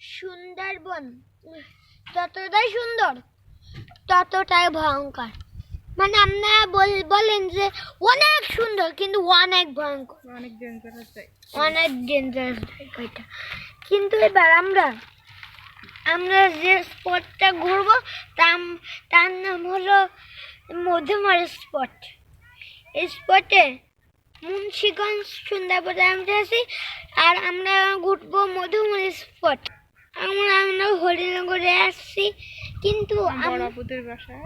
সুন্দরবন যতটাই সুন্দর ততটাই ভয়ঙ্কর। মানে আপনারা বল- বলেন যে অনেক সুন্দর কিন্তু অনেক ভয়ঙ্কর। অনেক ডেঞ্জারাস অনেক ডেঞ্জারাস এটা কিন্তু এবার আমরা আমরা যে স্পটটা ঘুরবো তার তার নাম হলো মধুমারি স্পট এই স্পটে মুন্সিগঞ্জ সুন্দরবনে আমরা আছি। আর আমরা ঘুরবো মধুমারি স্পট আমরা আমরা হরিনগরে আসছি কিন্তু আম- বড় আপুদের বাসায়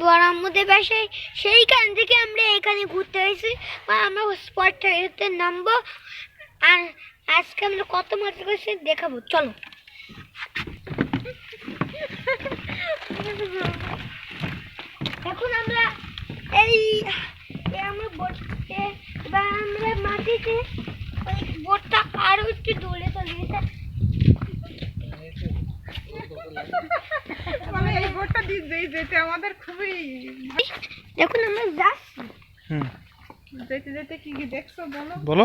বরামুদের বাসায়। সেইখান থেকে আমরা এখানে ঘুরতে এসেছি। বা আমরা স্পটটাতে নামবো। আর আজকে আমরা কত মাত্রা করছি দেখাবো। চলো। এখন আমরা এই আমরা বোটে বা আমরা মাটিতে বোটটা আরও একটু চলে গেছে মানে এই বোটটা দিয়ে যেতে আমাদের খুবই দেখুন আমরা যাচ্ছি। হুম। যেতে যেতে কি কি দেখছ বলো? বলো।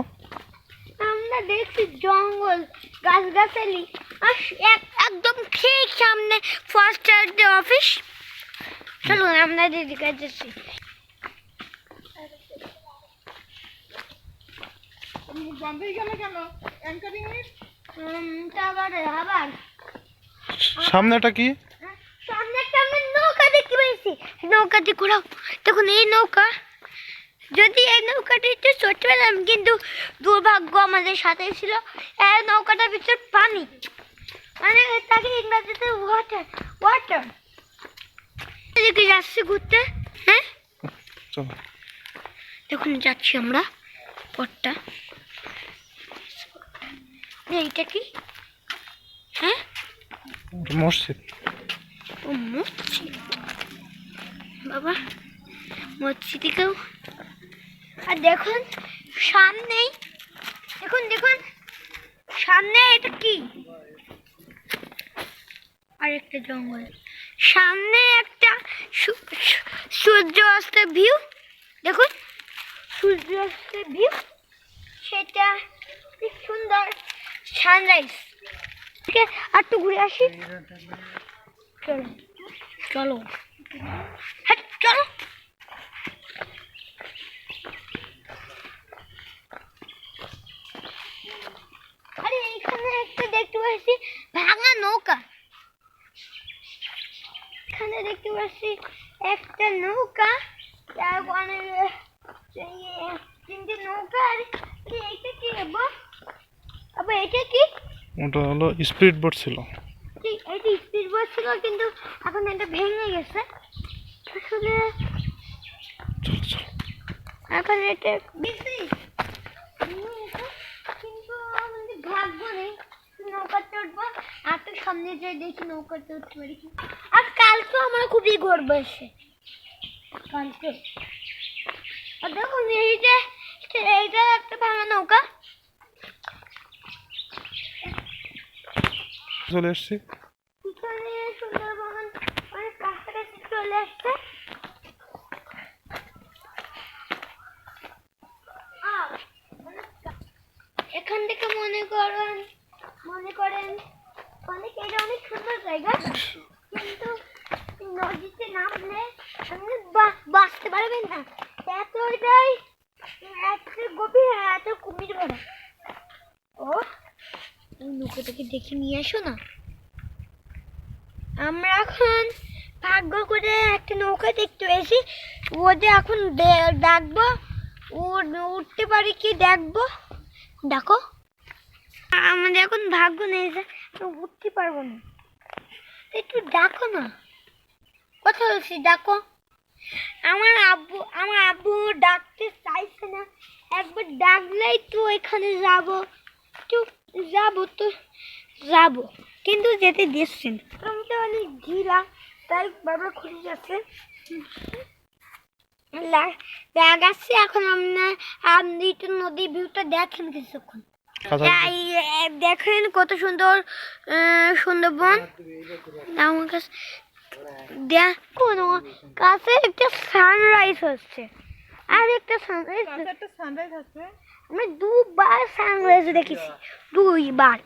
আমরা দেখছি জঙ্গল গাছগাছালি আর এক- একদম ঠিক সামনে ফরেস্টার অফিস চলো আমরা দিদিকে যাচ্ছি। মুখ বন্ধ হয়ে গেল কেন? অ্যাঙ্কারিং এর তারপরে আবার। সামনেটা কি? হ্যাঁ, সামনে একটা আমরা নৌকা দেখতে পেয়েছি। নৌকাটি ঘোরাও। দেখুন এই নৌকা যদি এই নৌকাটি একটু ছোট পেলাম কিন্তু দুর্ভাগ্য আমাদের সাথে ছিল এই নৌকাটার ভিতর পানি। মানে তাকে ইংরেজিতে ওয়াটার ওয়াটার এদিকে যাচ্ছি ঘুরতে হ্যাঁ? দেখুন যাচ্ছি আমরা পথটা। এইটা কি? হ্যাঁ? মসজিদ। ও মসজিদ? বাবা মসজিদেও আর দেখুন সামনেই দেখুন দেখুন সামনে এটা কি? আর একটা জঙ্গল। সামনে একটা সূর্য অস্তের ভিউ দেখুন সূর্য অস্তের ভিউ সেটা কি সুন্দর। সানরাইজ ঠিক আছে, আর একটু ঘুরে আসি। চলো। চলো। হ্যাঁ চলো। আরে, এখানে একটা দেখতে পাচ্ছি, ভাঙা নৌকা। এখানে দেখতে পাচ্ছি একটা নৌকা, তার অনেক তিনটে নৌকা, আর আরে কি এটা কি? ওটা হলো স্পিড বোট ছিল। এটি স্পিড বোট ছিল কিন্তু এখন এটা ভেঙে গেছে। আসলে এখন এটা বেশি। কিন্তু আমাদের ভাগ্য নেই। নৌকাতে উঠবো আর তো সামনে যাই দেখি নৌকাতে উঠতে পারি। আর কালকে আমার খুবই গর্ব এসে কালকে? আর দেখুন এই যে এইটা একটা ভাঙা নৌকা। চলে এসছি এখান থেকে মনে করেন মনে করেন, অনেক এটা অনেক সুন্দর জায়গা, কিন্তু নদীতে নামলে আপনি বাঁচতে পারবেন না। এতটাই এত গভীর এত কুমির বড় নৌকাটাকে দেখে নিয়ে আসো না। আমরা এখন ভাগ্য করে একটা নৌকা দেখতে পেয়েছি। ওদের এখন ডাকবো ও উঠতে পারি কি দেখব দেখো আমাদের এখন ভাগ্য নেই উঠতে পারব না। একটু ডাকো না। কথা বলছি, ডাকো। আমার আব্বু আমার আব্বু ডাকতে চাইছে না। একবার ডাকলেই তো এখানে যাব। যাব তো যাব। কিন্তু যেতে দিচ্ছেন আমি তো অনেক ঢিলা তাই বাবা খুঁজে যাচ্ছে। লাগাচ্ছি এখন আপনার আপনি একটু নদীর ভিউটা দেখেন কিছুক্ষণ। দেখেন কত সুন্দর সুন্দরবন। আমার কাছে দেখুন কাছে একটা সানরাইজ হচ্ছে। আর একটা সানরাইজ আমরা দুবার সানরাইজ দেখেছি দুইবার।